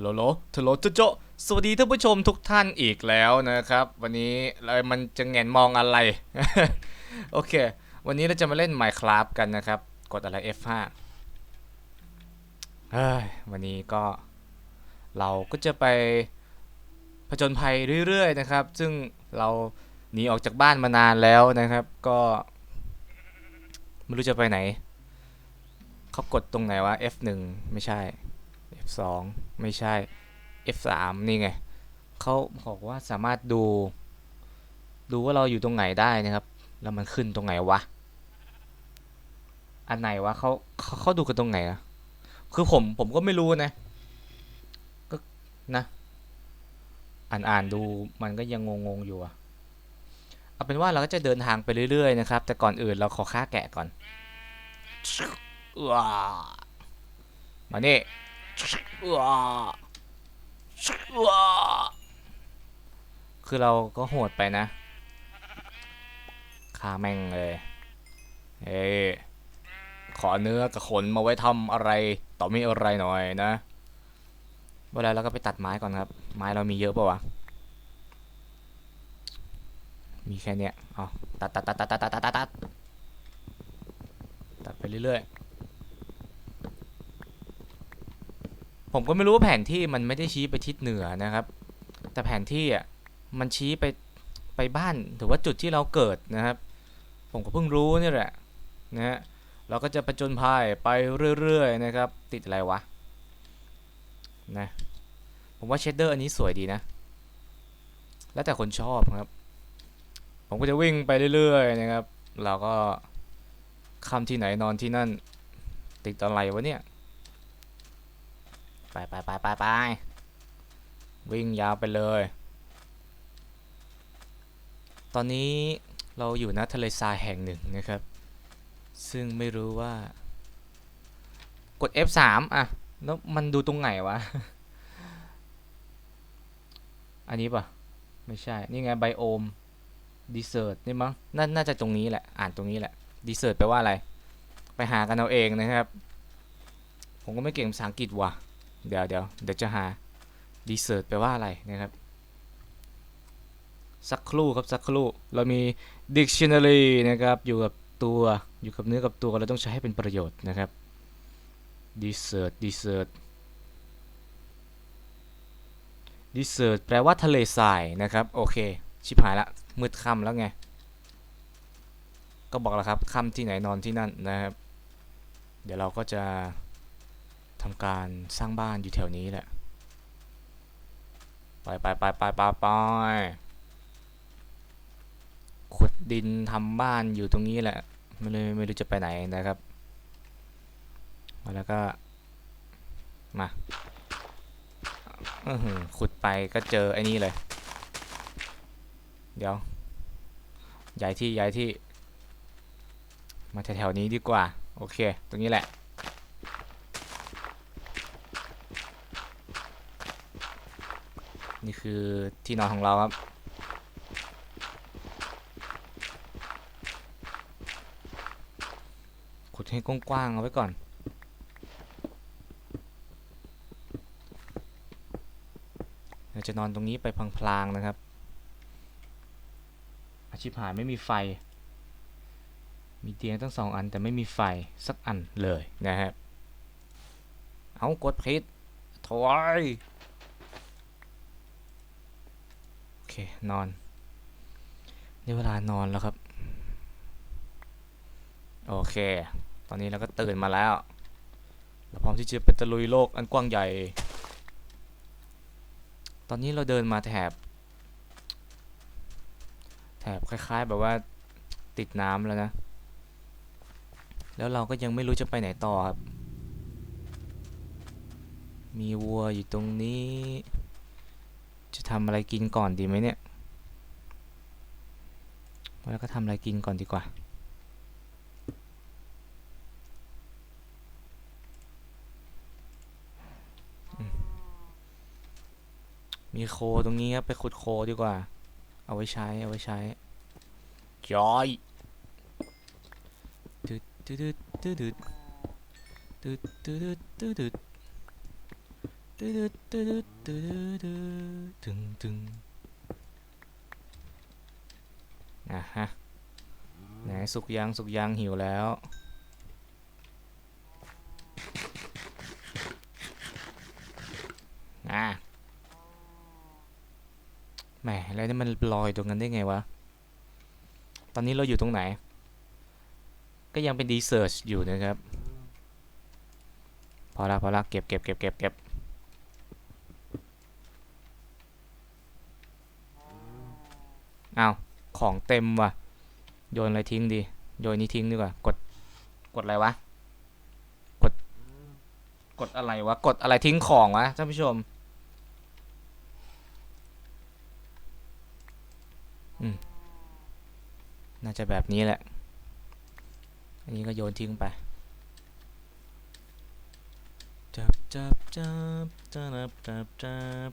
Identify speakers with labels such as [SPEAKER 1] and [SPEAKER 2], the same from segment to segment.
[SPEAKER 1] โลโลทโลโจโจสวัสดีท่านผู้ชมทุกท่านอีกแล้วนะครับ วันนี้เรามันจะแงนมองอะไร โอเค วันนี้เราจะมาเล่น Minecraft กันนะครับ กดอะไร F5 เฮ้ยวันนี้ก็ เราก็จะไปผจญภัยเรื่อยๆนะครับ ซึ่งเราหนีออกจากบ้านมานานแล้วนะครับ ก็ไม่รู้จะไปไหนเขากดตรงไหนวะ F1 ไม่ใช่ F2 ไม่ใช่ F3 นี่ไงเขาบอกว่าสามารถดู ดูว่าเราอยู่ตรงไหนได้นะครับ แล้วมันขึ้นตรงไหนวะ อันไหนวะเขาเขาเขาดูกันตรงไหนอะคือผมผมก็ไม่รู้นะ ก็นะอ่านอ่านดูมันก็ยังงงๆอยู่อะเอาเป็นว่าเราก็จะเดินทางไปเรื่อยๆนะครับ แต่ก่อนอื่นเราขอฆ่าแกะก่อนว้ามานี่ว้าว้า คือเราก็โหดไปนะฆ่าแม่งเลย เอ้ขอเนื้อกับขนมาไว้ทำอะไร ต่อมีอะไรหน่อยนะเวลาเราก็ไปตัดไม้ก่อนครับ ไม้เรามีเยอะปะวะ มีแค่เนี้ยอาตัดตัดตัดตัดตัดตัดตัดตัดตัดไปเรื่อยๆ ผมก็ไม่รู้ว่าแผนที่มันไม่ได้ชี้ไปทิศเหนือนะครับ แต่แผนที่อะมันชี้ไปไปบ้านถือว่าจุดที่เราเกิดนะครับ ผมก็เพิ่งรู้นี่แหละนะฮะเราก็จะประจนภัยไปเรื่อยๆนะครับ ติดอะไรวะนะผมว่าเชดเดอร์อันนี้สวยดีนะ แล้วแต่คนชอบครับ ผมก็จะวิ่งไปเรื่อยๆนะครับ เราก็คำที่ไหนนอนที่นั่น ติดอะไรวะเนี่ย ไปไปไปไปไปวิ่งยาวไปเลย ตอนนี้เราอยู่ณทะเลทรายแห่งหนึ่งนะครับ ซึ่งไม่รู้ว่า กด F3 อะ แล้วมันดูตรงไหนวะ อันนี้ปะไม่ใช่ นี่ไงไบโอมดีเซอร์ตนี่มั้งนน่าจะตรงนี้แหละ อ่านตรงนี้แหละดีเซอร์ตแปลว่าอะไร ไปหากันเอาเองนะครับ ผมก็ไม่เก่งภาษาอังกฤษว่ะ เดี๋ยวเดี๋ยวเดี๋ยวจะหาดีเซอร์ตแปลว่าอะไรนะครับ สักครู่ครับสักครู่ เรามี dictionary นะครับ อยู่กับตัวอยู่กับเนื้อกับตัวเราต้องใช้ให้เป็นประโยชน์นะครับ desert desert desert แปลว่าทะเลทรายนะครับ โอเค ชิบหายละมืดค่ำแล้วไง ก็บอกแล้วครับค่ำที่ไหนนอนที่นั่นนะครับ เดี๋ยวเราก็จะ ทำการสร้างบ้านอยู่แถวนี้แหละ ไปไปไปไปไปไปขุดดินทำบ้านอยู่ตรงนี้แหละ ไม่รู้ไม่รู้จะไปไหนนะครับ แล้วก็ มาขุดไปก็เจอไอ้นี่เลย เดี๋ยว ย้ายที่ย้ายที่ มาแถวๆนี้ดีกว่า โอเค ตรงนี้แหละ นี่คือที่นอนของเราครับ ขุดให้กว้างๆเอาไว้ก่อนเราจะนอนตรงนี้ไปพลางๆนะครับ อาชีพหายไม่มีไฟ มีเตียงตั้งสองอันแต่ไม่มีไฟสักอันเลยนะครับ เอากดพิษถอยโอ เค นอนได้เวลานอนแล้วครับ โอเค ตอนนี้เราก็ตื่นมาแล้วเราพร้อมที่จะเป็นตะลุยโลกอันกว้างใหญ่ ตอนนี้เราเดินมาแถบ แถบคล้าย ๆ แบบว่าติดน้ำแล้วนะ แล้วเราก็ยังไม่รู้จะไปไหนต่อครับ มีวัวอยู่ตรงนี้ จะทำอะไรกินก่อนดีไหมเนี่ยแล้วก็ทำอะไรกินก่อนดีกว่ามีโคตรงนี้ครับไปขุดโคดีกว่า เอาไว้ใช้ เอาไว้ใช้จอยดืดดึดดึดดืดดึดดึดดึด ตึ๊ดตึ๊ดตึ๊ดตึ๊ดตึงตึงอะฮะไหนสุกยังสุกยังหิวแล้วอะแหมแล้วนี่มันลอยตรงนั้นได้ไงวะ ตอนนี้เราอยู่ตรงไหน ก็ยังเป็นดีเซิร์ชอยู่นะครับ พอละพอละเก็บเก็บเก็บเก็บเก็บ เอาวของเต็มว่ะ โยนอะไรทิ้งดี โยนนี้ทิ้งดีกว่า กด กดอะไรวะ กด กดอะไรวะ กดอะไรทิ้งของวะท่านผู้ชม อืม น่าจะแบบนี้แหละ อันนี้ก็โยนทิ้งไปจับจับจับจับจับจับ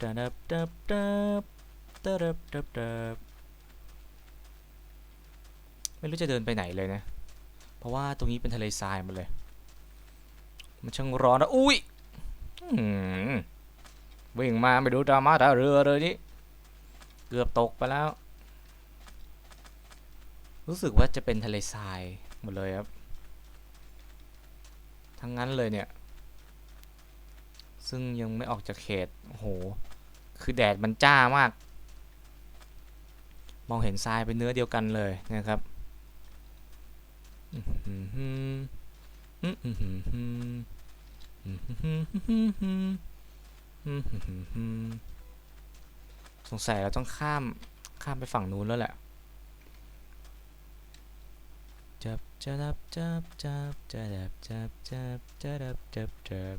[SPEAKER 1] จับจับจับ จับจับจับจับจับไม่รู้จะเดินไปไหนเลยนะ เพราะว่าตรงนี้เป็นทะเลทรายหมดเลย มันช่างร้อนนะ อุ้ยวิ่งมาไม่ดูดราม่าท่าเรือเลยนี่ เกือบตกไปแล้ว รู้สึกว่าจะเป็นทะเลทรายหมดเลยครับ ทั้งนั้นเลยเนี่ย ซึ่งยังไม่ออกจากเขต โอ้โห คือแดดมันจ้ามาก มองเห็นทรายเป็นเนื้อเดียวกันเลยนะครับสงสัยเราต้องข้ามข้ามไปฝั่งนู้นแล้วแหละจับจับจับจับจับจับจับจับจับจับจับ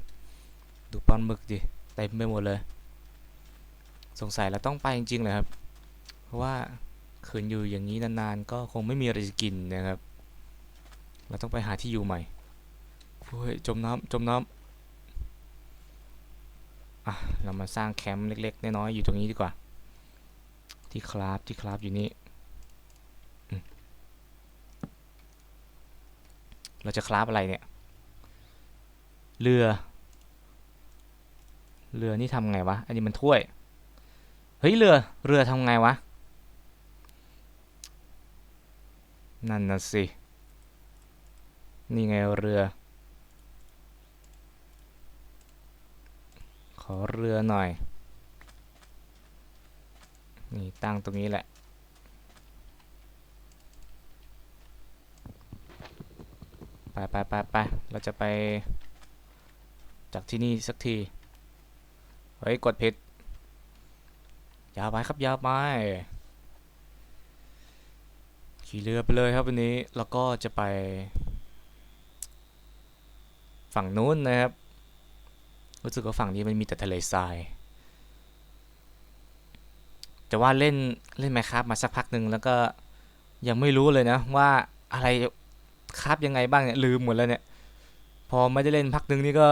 [SPEAKER 1] ดูปลาหมึกดิเต็มไปหมดเลย สงสัยเราต้องไปจริงๆเลยครับ เพราะว่า คืนอยู่อย่างนี้นานๆก็คงไม่มีอะไรจะกินนะครับ เราต้องไปหาที่อยู่ใหม่โอ้ยจมน้ำจมน้ำอะเรามาสร้างแคมป์เล็กๆน้อยๆอยู่ตรงนี้ดีกว่า ที่คราฟที่คราฟอยู่นี่เราจะคราฟอะไรเนี่ย เรือ เรือนี่ทำไงวะ อันนี้มันถ้วย เฮ้ย เรือ เรือทำไงวะ นั่นน่ะสิ นี่ไงเรือ ขอเรือหน่อย นี่ตั้งตรงนี้แหละ ไปไปไปไปเราจะไป จากที่นี่สักที เฮ้ย กดผิด ยาวไปครับ ยาวไป ขี่เรือไปเลยครับวันนี้แล้วก็จะไป ฝั่งนู้นนะครับ รู้สึกว่าฝั่งนี้มันมีแต่ทะเลทรายแต่ว่าเล่นเล่นไมครับมาสักพักหนึ่งแล้วก็ยังไม่รู้เลยนะว่าอะไรคราบยังไงบ้างเนี่ยลืมหมดแล้วเนี่ย พอไม่ได้เล่นพักหนึ่งนี่ก็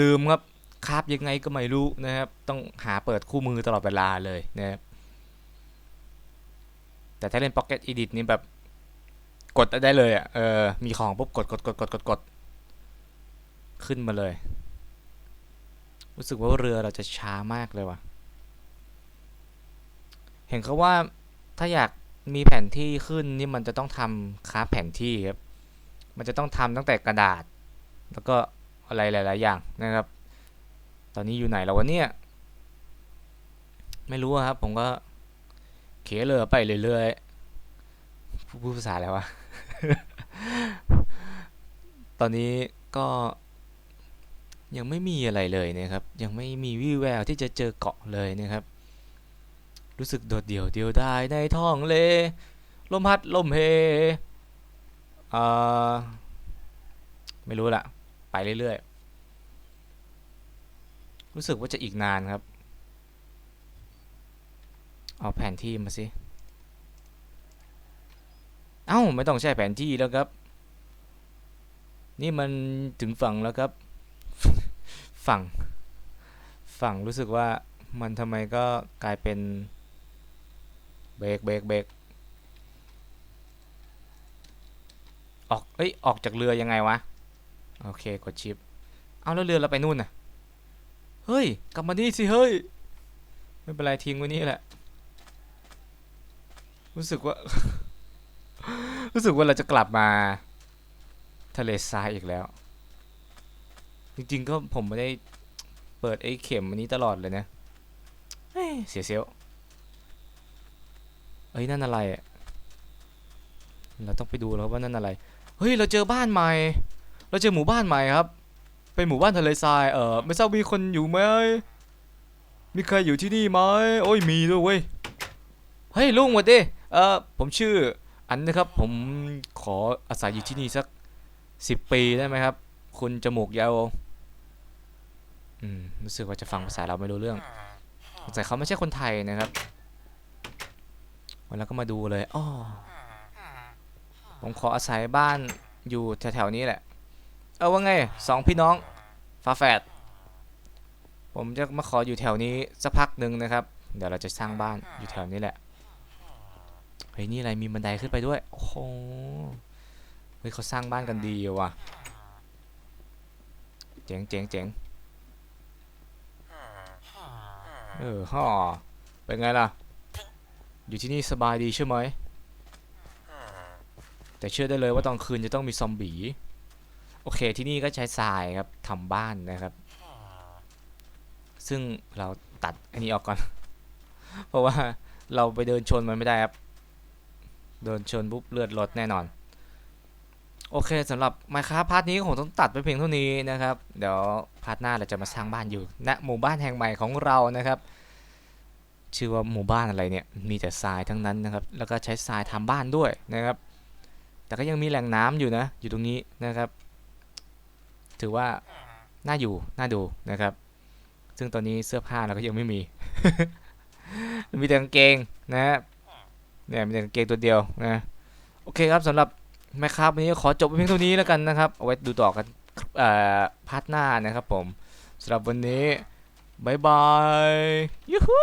[SPEAKER 1] ลืมครับคราบยังไงก็ไม่รู้นะครับ ต้องหาเปิดคู่มือตลอดเวลาเลยนะครับแต่ถ้าเล่น Pocket Edit นี่แบบ กดได้เลยอะเออมีของปุ๊บกดกดกดกดกดกดขึ้นมาเลย รู้สึกว่าเรือเราจะช้ามากเลยว่ะ เห็นเขาว่าถ้าอยากมีแผนที่ขึ้นนี่มันจะต้องทำคราแผนที่ครับ มันจะต้องทำตั้งแต่กระดาษ แล้วก็อะไรหลาย ๆ อย่างนะครับ ตอนนี้อยู่ไหนแล้ววะเนี่ย ไม่รู้ครับ ผมก็เขเรือไปเรื่อย ๆ พูดภาษาอะไรวะ ตอนนี้ก็ยังไม่มีอะไรเลยนะครับ ยังไม่มีวี่แววที่จะเจอเกาะเลยนะครับ รู้สึกโดดเดี่ยวเดียวดายในท้องเลลมพัดลมเฮอ่อไม่รู้ละไปเรื่อยๆ รู้สึกว่าจะอีกนานครับ เอาแผนที่มาสิ เอ้าไม่ต้องใช้แผนที่แล้วครับ นี่มันถึงฝั่งแล้วครับ ฝั่ง ฝั่งรู้สึกว่ามันทำไมก็กลายเป็นเบรกเบรกเบรกออกเอ้ยออกจากเรือยังไงวะ โอเคกดชิป เอาแล้วเรือเราไปนู่นน่ะ เฮ้ย กลับมานี่สิเฮ้ย ไม่เป็นไรทิ้งไว้นี่แหละ รู้สึกว่า รู้สึกว่าเราจะกลับมาทะเลทรายอีกแล้ว จริงๆก็ผมไม่ได้เปิดไอ้เข็มอันนี้ตลอดเลยนะเฮ้ยเสียเซลเอ้ยนั่นอะไรอะเราต้องไปดูแล้วว่านั่นอะไร เฮ้ย เราเจอบ้านใหม่ เราเจอหมู่บ้านใหม่ครับ เป็นหมู่บ้านทะเลทราย เออไม่ทราบมีคนอยู่ไหม มีใครอยู่ที่นี่ไหม โอ้ยมีด้วยเว้ย เฮ้ยลุงวัสดีเออผมชื่อ อันนะครับผมขออาศัยอยู่ที่นี่สักสิบปีได้ไหมครับ คุณจมูกยาวอืมรู้สึกว่าจะฟังภาษาเราไม่รู้เรื่องสงสัยเขาไม่ใช่คนไทยนะครับวันแล้วก็มาดูเลยอ้อผมขออาศัยบ้านอยู่แถวๆนี้แหละ เออว่าไงสองพี่น้องฝาแฝดผมจะมาขออยู่แถวนี้สักพักหนึ่งนะครับ เดี๋ยวเราจะสร้างบ้านอยู่แถวนี้แหละ ฮ้ยนี่อะไรมีบันไดขึ้นไปด้วย โอ้โหเฮ้ยเขาสร้างบ้านกันดีว่ะ เจ๋งเจ๋งเจ๋งเออฮ่อเป็นไงล่ะ อยู่ที่นี่สบายดีใช่ไหม แต่เชื่อได้เลยว่าตอนคืนจะต้องมีซอมบี้ โอเคที่นี่ก็ใช้ทรายครับทำบ้านนะครับ ซึ่งเราตัดอันนี้ออกก่อน เพราะว่าเราไปเดินชนมันไม่ได้ครับ เดินชนปุ๊บเลือดลดแน่นอน โอเคสำหรับไมาคาพาร์ทนี้คงต้องตัดไปเพียงเท่านี้นะครับ เดี๋ยวพาร์ทหน้าเราจะมาสร้างบ้านอยู่ณหมู่บ้านแห่งใหม่ของเรานะครับ ชื่อว่าหมู่บ้านอะไรเนี่ยมีแต่ทรายทั้งนั้นนะครับ แล้วก็ใช้ทรายทำบ้านด้วยนะครับ แต่ก็ยังมีแหล่งน้ำอยู่นะ อยู่ตรงนี้นะครับ ถือว่าน่าอยู่น่าดูนะครับ ซึ่งตอนนี้เสื้อผ้าเราก็ยังไม่มี มีแต่กางเกงนะครับ เนี่ยมีแต่กางเกงตัวเดียวนะโอเคครับสำหรับแมคครับวันนี้ขอจบไปเพียงเท่านี้แล้วกันนะครับเอาไว้ดูต่อกันเอ่อพาร์ทหน้านะครับผมสำหรับวันนี้บายบายยูฮู